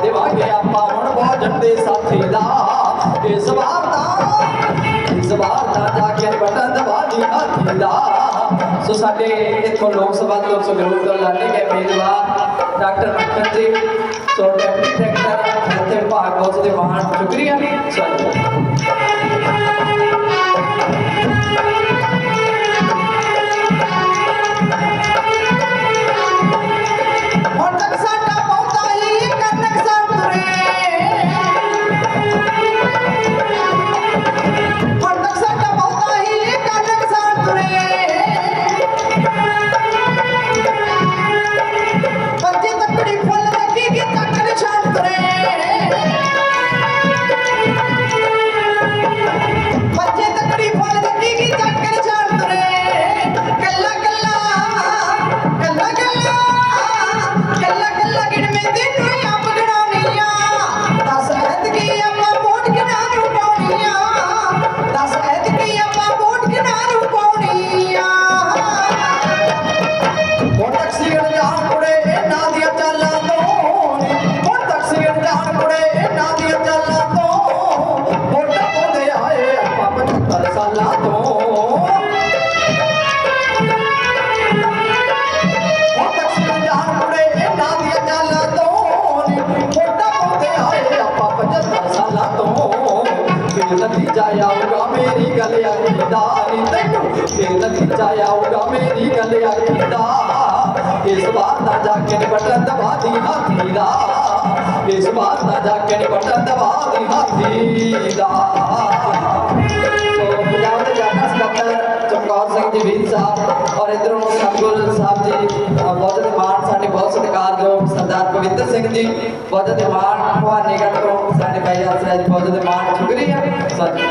ਦੇਵਾਂਗੇ ਆਪਾਂ ਹੁਣ ਬਹੁਤ ਜੰਦੇ ਸਾਥੀ ਦਾ। ਇਸ ਵਾਰ ਦਾ ਇਸ ਵਾਰ ਦਾ ਜਾ ਕੇ ਬਟਨ ਦਬਾ ਦੀ ਹਾਥੀ ਦਾ। ਸੋ ਸਾਡੇ ਇੱਥੋਂ ਲੋਕ ਸਭਾ ਤੋਂ ਸੰਗਰੂਰ ਤੋਂ ਲਾਣੇ ਗਏ ਮੇਜਵਾ ਡਾਕਟਰ ਮੱਖਣ ਜੀ ਸੋ ਡਿਪਟੀ ਡਾਇਰੈਕਟਰ ਹਰਤੇ ਭਾਗ ਬਹੁਤ ਦੇ ਮਹਾਨ ਸ਼ੁਕਰੀਆ ਸਵਾਗਤ ਨਤੀਜਾ ਆਊਗਾ ਮੇਰੀ ਗੱਲ ਅਕੀਦਾ ਨਹੀਂ ਤੈਨੂੰ ਫਿਰ ਨਤੀਜਾ ਆਊਗਾ ਮੇਰੀ ਗੱਲ ਅਕੀਦਾ ਇਸ ਵਾਰ ਤਾਂ ਜਾ ਕੇ ਬਟਨ ਦਬਾ ਦੀ ਹਾਥੀ ਦਾ, ਇਸ ਵਾਰ ਤਾਂ ਜਾ ਕੇ ਬਟਨ ਦਬਾ ਦੀ ਹਾਥੀ ਦਾ। ਚਮਕੌਰ ਸਿੰਘ ਜੀ, ਵੀਰ ਸਾਹਿਬ ਔਰ ਇਧਰੋਂ ਸਤਗੁਰ ਸਾਹਿਬ ਜੀ ਬਹੁਤ ਸਾਡੇ ਬਹੁਤ ਸਤਿਕਾਰ ਸਤਿਕਾਰਯੋਗ ਸਰਦਾਰ ਪਵਿੱਤਰ ਸਿੰਘ ਜੀ ਬਹੁਤ ਦੇ ਮਾਣ ਭਵਾਨੀਗੜ੍ਹ ਤੋਂ ਸਾਡੇ ਭਾਈ ਆਸਰਾ ਬਹੁਤ ਦੇ ਮਾਣ, ਸ਼ੁਕਰੀਆ। ਸਤਿ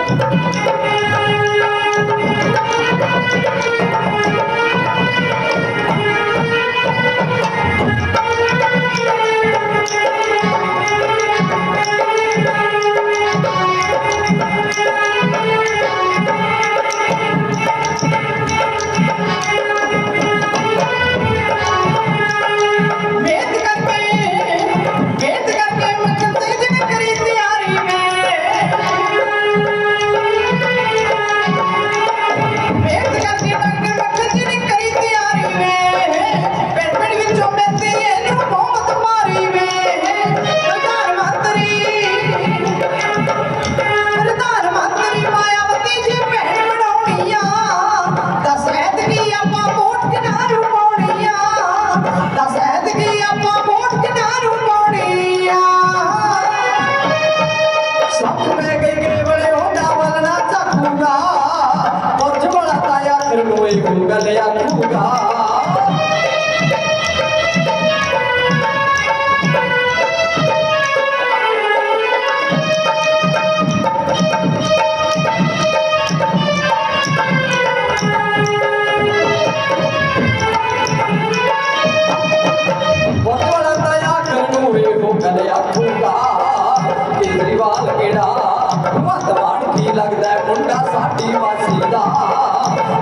ਆਖਰ ਆਖੂਗਾ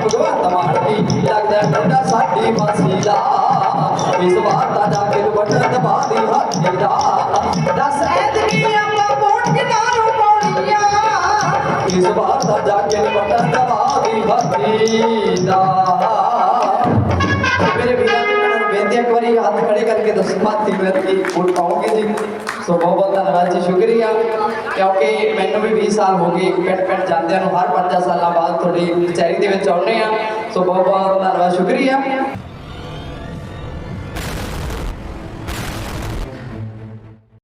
ਭਗਵੰਤ ਮਾਨ ਲੱਗਦਾ ਹੈ ਸਾਡੀ ਮਾਸੀ ਦਾ ਇਸ ਵਾਰ ਤਾਂ ਜਾ ਕੇ ਬਟਨ ਹਾਥੀ ਦਾ ਦਸ ਐਤਕੀ ਆਪਾਂ ਵੋਟ ਕਿਨਾਰੂ ਪਾਉਣੀਆਂ ਇਸ ਵਾਰ ਤਾਂ ਜਾ ਕੇ ਬਟਨ ਹਾਥੀ ਦਾ ਮੇਰੇ ਵੀਰਾਂ ਬੇਨਤੀ ਇੱਕ ਵਾਰੀ ਹੱਥ ਖੜੇ ਕਰਕੇ ਦੱਸੋ, ਮਾਤੀ ਬੇਨਤੀ ਵੋਟ ਪਾਓਗੇ ਜੀ? ਸੋ ਬਹੁਤ ਬਹੁਤ ਧੰਨਵਾਦ ਜੀ, ਸ਼ੁਕਰੀਆ। ਕਿਉਂਕਿ ਮੈਨੂੰ ਵੀ 20 ਸਾਲ ਹੋ ਗਏ ਪਿੰਡ ਪਿੰਡ ਜਾਂਦਿਆਂ ਨੂੰ, ਹਰ 5 ਸਾਲਾਂ ਬਾਅਦ ਤੁਹਾਡੀ ਕਚਹਿਰੀ ਦੇ ਵਿੱਚ ਆਉਂਦੇ ਆ ਸੋ ਬਹੁਤ ਬਹੁਤ ਧੰਨਵਾਦ, ਸ਼ੁਕਰੀਆ।